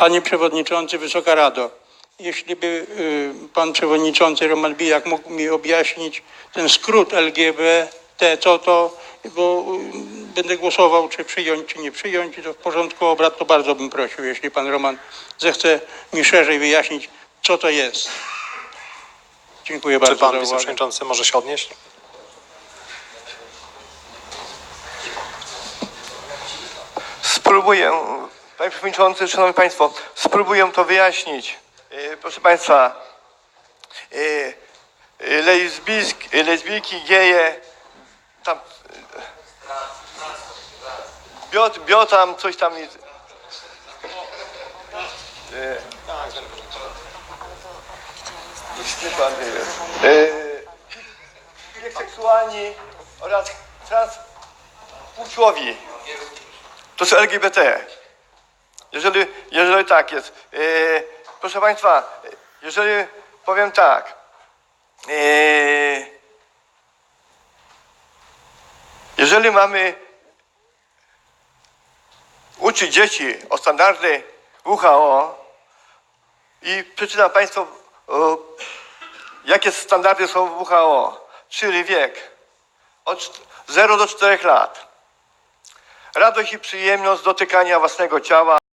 Panie Przewodniczący, Wysoka Rado, jeśli by y, Pan Przewodniczący Roman Bijak mógł mi objaśnić ten skrót LGBT, co to, bo y, będę głosował, czy przyjąć, czy nie przyjąć, i to w porządku obrad, to bardzo bym prosił, jeśli Pan Roman zechce mi szerzej wyjaśnić, co to jest. Dziękuję Czy bardzo pan za uwagę. wiceprzewodniczący może się odnieść? Spróbuję, Panie Przewodniczący, Szanowni Państwo, spróbuję to wyjaśnić. E, Proszę Państwa, e, e, lesbijsk, lesbijki, geje, tam, e, biot, biotam, coś tam jest. Biseksualni oraz transpłciowi. To są LGBT. Jeżeli, jeżeli tak jest. E, proszę Państwa, jeżeli powiem tak. E, jeżeli mamy uczyć dzieci o standardy WHO i przeczytam Państwu, o, jakie standardy są w WHO, czyli wiek od 0 do 4 lat. Radość i przyjemność dotykania własnego ciała,